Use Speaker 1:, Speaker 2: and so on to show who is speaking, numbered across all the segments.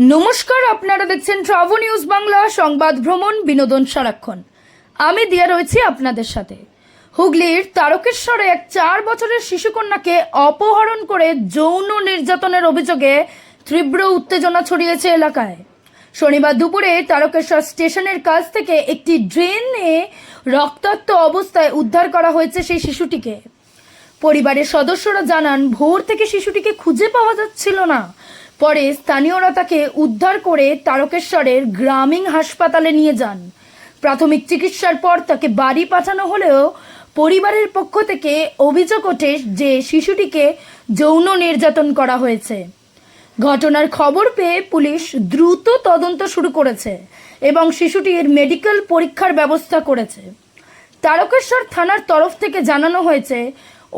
Speaker 1: নমস্কার, আপনারা দেখছেন ট্রাভো নিউজ বাংলা, সংবাদ ভ্রমণ, বিনোদন সারাক্ষণ। আমি দিয়া রয়েছি আপনাদের সাথে। হুগলির তারকেশ্বরে এক চার বছরের শিশুকন্যাকে অপহরণ করে যৌন নির্যাতনের অভিযোগে তীব্র উত্তেজনা ছড়িয়েছে এলাকায়। শনিবার দুপুরে তারকেশ্বর স্টেশনের কাছ থেকে একটি ড্রেনে রক্তাক্ত অবস্থায় উদ্ধার করা হয়েছে সেই শিশুটিকে। পরিবারের সদস্যরা জানান, ভোর থেকে শিশুটিকে খুঁজে পাওয়া যাচ্ছিল না। পরে স্থানীয়রা তাকে উদ্ধার করে তারকেশ্বরের গ্রামীণ হাসপাতালে নিয়ে যান। প্রাথমিক চিকিৎসার পর তাকে বাড়ি পাঠানো হলেও পরিবারের পক্ষ থেকে অভিযোগ ওঠে যে শিশুটিকে যৌন নির্যাতন করা হয়েছে। ঘটনার খবর পেয়ে পুলিশ দ্রুত তদন্ত শুরু করেছে এবং শিশুটির মেডিকেল পরীক্ষার ব্যবস্থা করেছে। তারকেশ্বর থানার তরফ থেকে জানানো হয়েছে,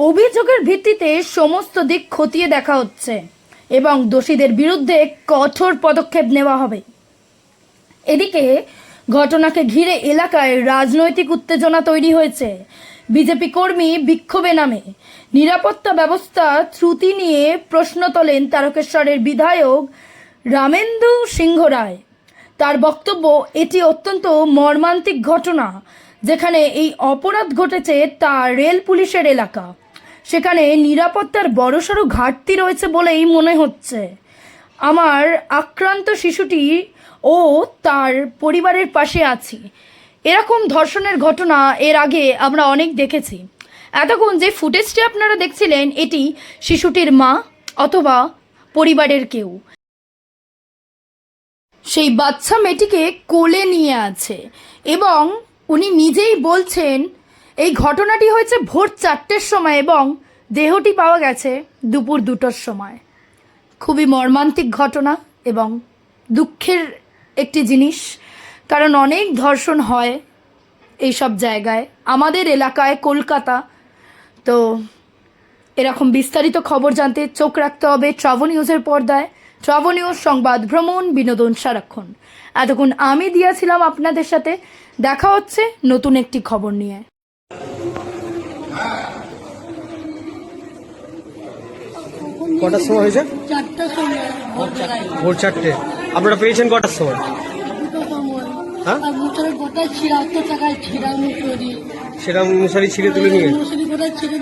Speaker 1: অভিযোগের ভিত্তিতে সমস্ত দিক খতিয়ে দেখা হচ্ছে। এবং দোষীদের বিরুদ্ধে কঠোর পদক্ষেপ নেওয়া হবে। এদিকে ঘটনাকে ঘিরে এলাকায় রাজনৈতিক উত্তেজনা তৈরি হয়েছে। বিজেপি কর্মী বিক্ষোভে নামে। নিরাপত্তা ব্যবস্থা ত্রুটি নিয়ে প্রশ্ন তোলেন তারকেশ্বরের বিধায়ক রামেন্দু সিংহ রায়। তার বক্তব্য, এটি অত্যন্ত মর্মান্তিক ঘটনা, যেখানে এই অপরাধ ঘটেছে তা রেল পুলিশের এলাকা। সেখানে নিরাপত্তার বড়সড় ঘাটতি রয়েছে বলেই মনে হচ্ছে। আমার আক্রান্ত শিশুটি ও তার পরিবারের পাশে আছি। এরকম ধর্ষণের ঘটনা এর আগে আমরা অনেক দেখেছি। এতক্ষণ যে ফুটেজটি আপনারা দেখছিলেন, এটি শিশুটির মা অথবা পরিবারের কেউ। সেই বাচ্চা মেয়েটিকে কোলে নিয়ে আছে এবং উনি নিজেই বলছেন এই ঘটনাটি হয়েছে ভোর চারটের সময় এবং দেহটি পাওয়া গেছে দুপুর দুটোর সময়। খুবই মর্মান্তিক ঘটনা এবং দুঃখের একটি জিনিস, কারণ অনেক ধর্ষণ হয় এই সব জায়গায়। আমাদের এলাকায় কলকাতা, তো এরকম বিস্তারিত খবর জানতে চোখ রাখতে হবে ট্রাভো নিউজের পর্দায়। ট্রাভো নিউজ সংবাদ, ভ্রমণ, বিনোদন, সারাক্ষণ। এতক্ষণ আমি দিয়েছিলাম আপনাদের সাথে। দেখা হচ্ছে নতুন একটি খবর নিয়ে।
Speaker 2: কটার সময় হয়েছে? ভোর চারটে। আপনারা পেয়েছেন কটার সময়? হ্যাঁ? সেটা মশারি ছিঁড়ে তুলে নিয়ে?
Speaker 3: ছিঁড়ে